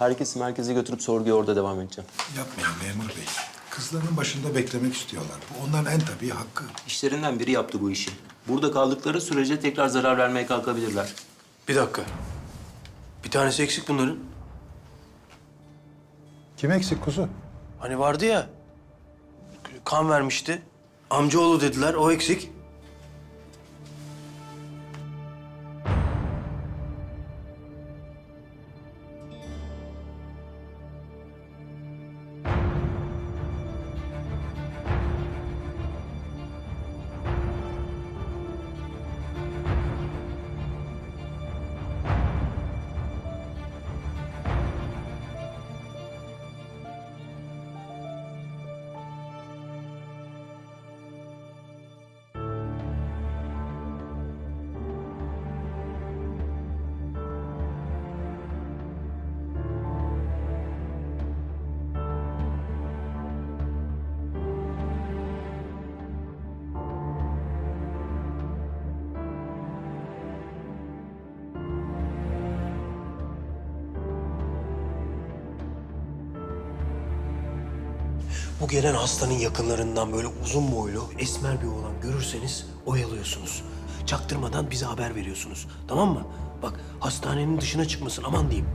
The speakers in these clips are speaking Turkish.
Herkesi merkeze götürüp sorguya orada devam edeceğim. Yapmayın memur bey. Kızların başında beklemek istiyorlar. Bu onların en tabii hakkı. İşlerinden biri yaptı bu işi. Burada kaldıkları sürece tekrar zarar vermeye kalkabilirler. Bir dakika. Bir tanesi eksik bunların. Kim eksik kuzu? Hani vardı ya. Kan vermişti. Amcaoğlu dediler, o eksik. Bu gelen hastanın yakınlarından böyle uzun boylu, esmer bir oğlan görürseniz oyalıyorsunuz. Çaktırmadan bize haber veriyorsunuz. Tamam mı? Bak hastanenin dışına çıkmasın aman diyeyim.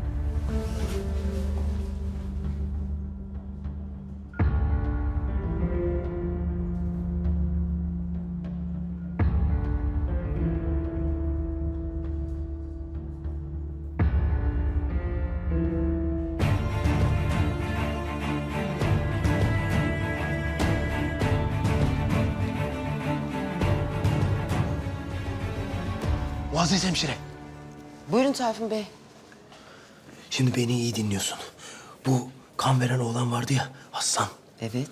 Muazzez hemşire. Buyurun Tayfun Bey. Şimdi beni iyi dinliyorsun. Bu kan veren oğlan vardı ya Hasan. Evet.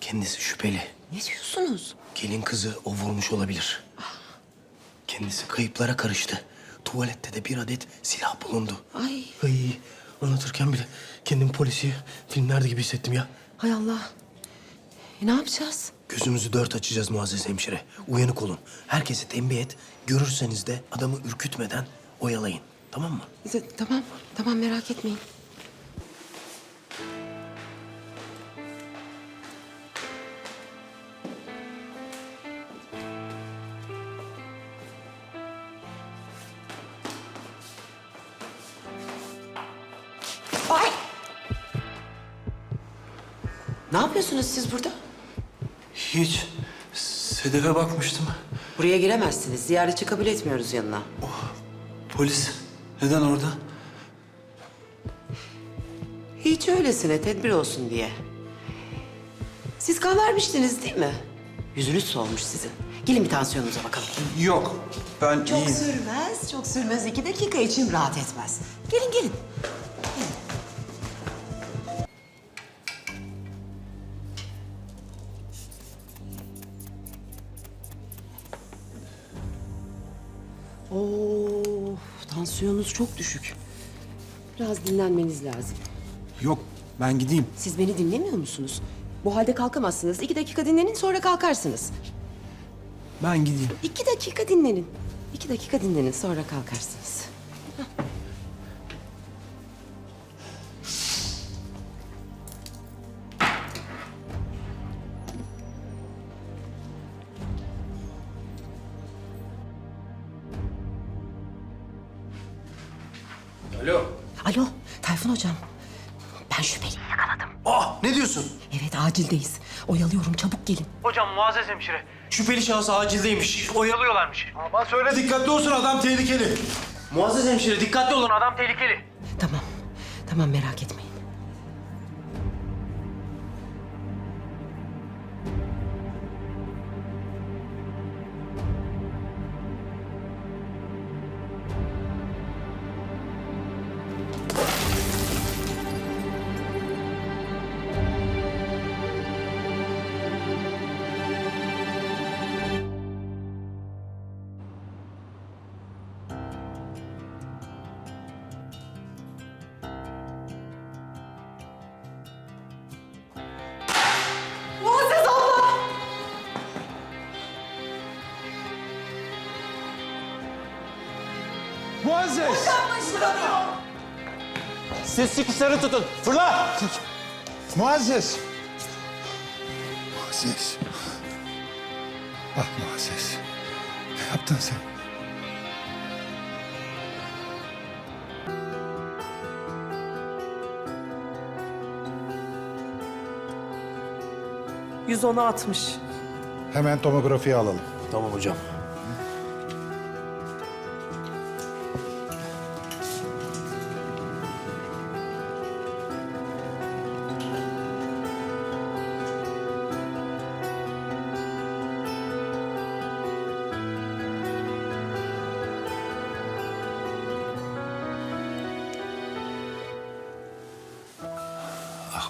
Kendisi şüpheli. Ne diyorsunuz? Gelin kızı o vurmuş olabilir. Kendisi kayıplara karıştı. Tuvalette de bir adet silah bulundu. Ay. Ay anlatırken bile kendimi polisi filmlerde gibi hissettim ya. Hay Allah. E, ne yapacağız? Gözümüzü dört açacağız Muazzez hemşire. Uyanık olun. Herkesi tembih et. Görürseniz de adamı ürkütmeden oyalayın. Tamam mı? E, Tamam, tamam merak etmeyin. Ay! Ne yapıyorsunuz siz burada? Hiç. Sedef'e bakmıştım. Buraya giremezsiniz. Ziyaretçi kabul etmiyoruz yanına. Polis neden orada? Hiç öylesine tedbir olsun diye. Siz kan vermiştiniz değil mi? Yüzünüz solmuş sizin. Gelin bir tansiyonunuza bakalım. Yok, ben Çok iyiyim. sürmez, çok sürmez. İki dakika için rahat etmez. Gelin, gelin. Tansiyonunuz çok düşük. Biraz dinlenmeniz lazım. Yok, ben gideyim. Siz beni dinlemiyor musunuz? Bu halde kalkamazsınız. İki dakika dinlenin sonra kalkarsınız. Ben gideyim. İki dakika dinlenin. İki dakika dinlenin sonra kalkarsınız. Alo. Alo Tayfun hocam. Ben şüpheliyi yakaladım. Ah ne diyorsun? Evet acildeyiz. Oyalıyorum çabuk gelin. Hocam Muazzez hemşire. Şüpheli şahıs acildeymiş. Oyalıyorlarmış. Ama söyle dikkatli olsun adam tehlikeli. Muazzez hemşire dikkatli olun adam tehlikeli. Tamam. Tamam merak etmeyin. Muazzez! Siz çıkışları tutun. Fırla! Muazzez! Muazzez. Ah Muazzez. Ne yaptın sen? Hemen tomografiyi alalım. Tamam hocam.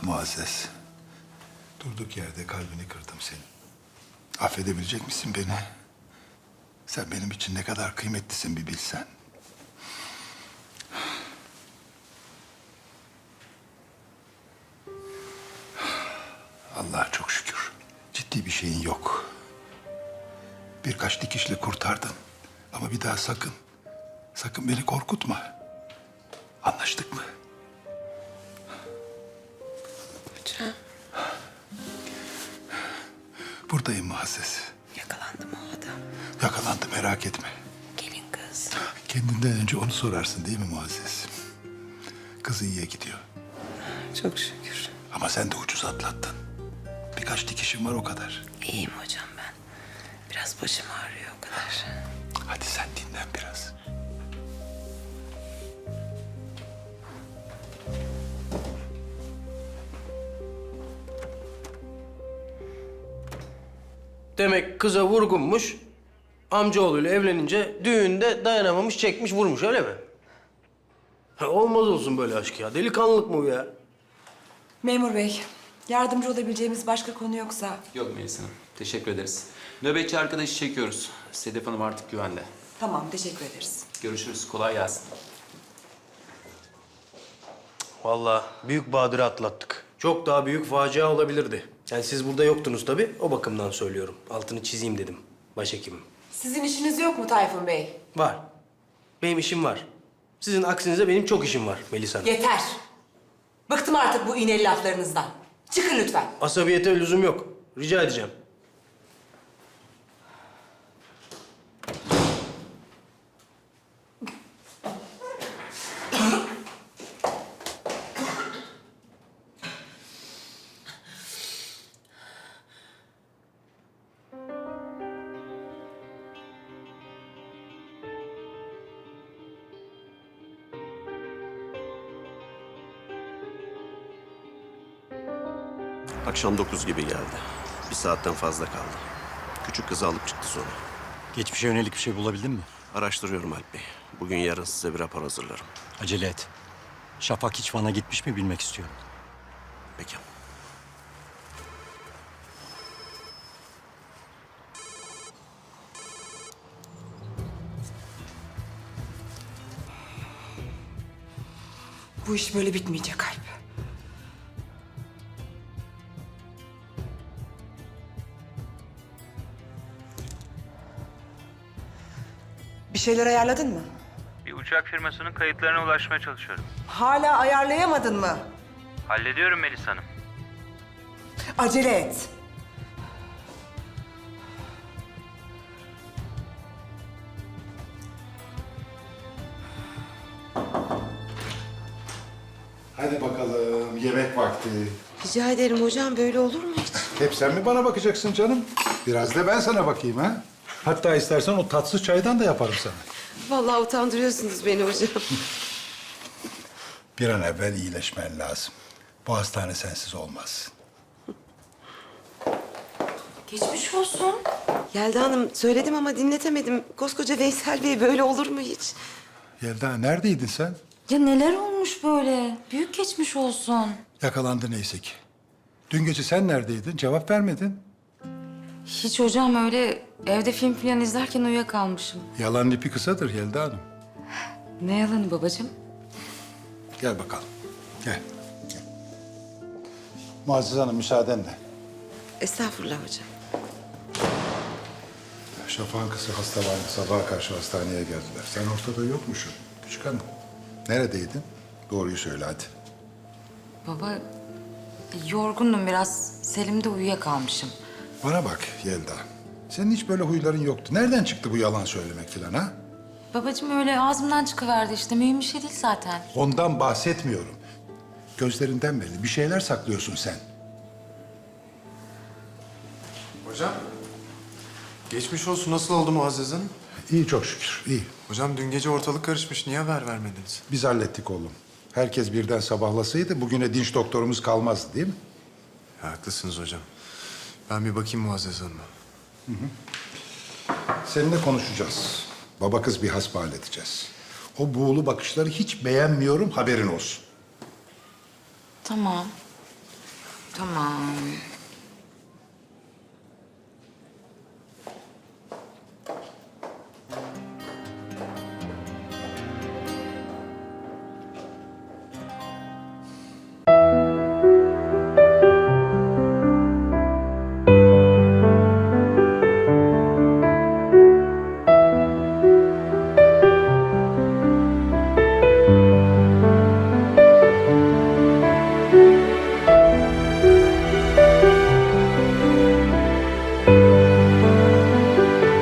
Muazzez. Durduk yerde kalbini kırdım senin. Affedebilecek misin beni? Sen benim için ne kadar kıymetlisin bir bilsen. Allah'a çok şükür. Ciddi bir şeyin yok. Birkaç dikişle kurtardın. Ama bir daha sakın, sakın beni korkutma. Anlaştık mı? Buradayım Muazzez. yakalandı mı o adam? Yakalandı merak etme. Gelin kız. Kendinden önce onu sorarsın değil mi Muazzez? Kız iyiye gidiyor. Çok şükür. Ama sen de ucuz atlattın. Birkaç dikişim var o kadar. İyiyim hocam ben. Biraz başım ağrıyor o kadar. Hadi sen Demek kıza vurgunmuş. Amcaoğluyla evlenince düğünde dayanamamış, çekmiş, vurmuş öyle mi? Ha, olmaz olsun böyle aşk ya. Delikanlılık mı bu ya? Memur bey, yardımcı olabileceğimiz başka konu yoksa... Yok Melis Hanım. Teşekkür ederiz. Nöbetçi arkadaşı çekiyoruz. Sedef Hanım artık güvende. Tamam, teşekkür ederiz. Görüşürüz. Kolay gelsin. Vallahi büyük badire atlattık. Çok daha büyük facia olabilirdi. Yani siz burada yoktunuz tabii. O bakımdan söylüyorum. Altını çizeyim dedim. Başhekimim. Sizin işiniz yok mu Tayfun Bey? Var. Benim işim var. Sizin aksinize benim çok işim var Melisa Hanım. Yeter. Bıktım artık bu iğneli laflarınızdan. Çıkın lütfen. Asabiyete lüzum yok. Rica edeceğim. Akşam dokuz gibi geldi. Bir saatten fazla kaldı. Küçük kızı alıp çıktı sonra. Geçmişe yönelik bir şey bulabildin mi? Araştırıyorum Alp Bey. Bugün yarın size bir rapor hazırlarım. Acele et. Şafak hiç Van'a gitmiş mi bilmek istiyorum. Peki. Bu iş böyle bitmeyecek Alp. Bir şeyler ayarladın mı? Bir uçak firmasının kayıtlarına ulaşmaya çalışıyorum. Hala ayarlayamadın mı? Hallediyorum Melis Hanım. Acele et. Hadi bakalım yemek vakti. Rica ederim hocam böyle olur mu hiç? Hep sen mi bana bakacaksın canım? Biraz da ben sana bakayım ha. Hatta istersen o tatsız çaydan da yaparım sana. Vallahi utandırıyorsunuz beni hocam. Bir an evvel iyileşmen lazım. Bu hastane sensiz olmaz. Geçmiş olsun. Yelda Hanım söyledim ama dinletemedim. Koskoca Veysel Bey böyle olur mu hiç? Yelda neredeydin sen? Ya neler olmuş böyle? Büyük geçmiş olsun. Yakalandı neyse ki. Dün gece sen neredeydin? Cevap vermedin. Hiç hocam öyle evde film falan izlerken uyuyakalmışım. Yalan ipi kısadır Yelda Hanım. Ne yalanı babacığım? Gel bakalım. Gel. Gel. Muazzez Hanım müsaadenle. Estağfurullah hocam. Şafak'ın kızı hasta vardı. Sabaha karşı hastaneye geldiler. Sen ortada yokmuşsun. Küçük hanım. Neredeydin? Doğruyu söyle hadi. Baba yorgundum biraz. Selim'de uyuyakalmışım. Bana bak Yelda. Senin hiç böyle huyların yoktu. Nereden çıktı bu yalan söylemek filan ha? Babacığım öyle ağzımdan çıkıverdi işte. Mühim bir şey değil zaten. Ondan bahsetmiyorum. Gözlerinden belli. Bir şeyler saklıyorsun sen. Hocam, geçmiş olsun. Nasıl oldu Muazzez Hanım? İyi çok şükür, iyi. Hocam dün gece ortalık karışmış. Niye haber vermediniz? Biz hallettik oğlum. Herkes birden sabahlasaydı bugüne dinç doktorumuz kalmazdı değil mi? Ya, haklısınız hocam. Ben bir bakayım Muazzez Hanım'a. Seninle konuşacağız. Baba kız bir hasbihal edeceğiz. O buğulu bakışları hiç beğenmiyorum haberin olsun. Tamam. Tamam.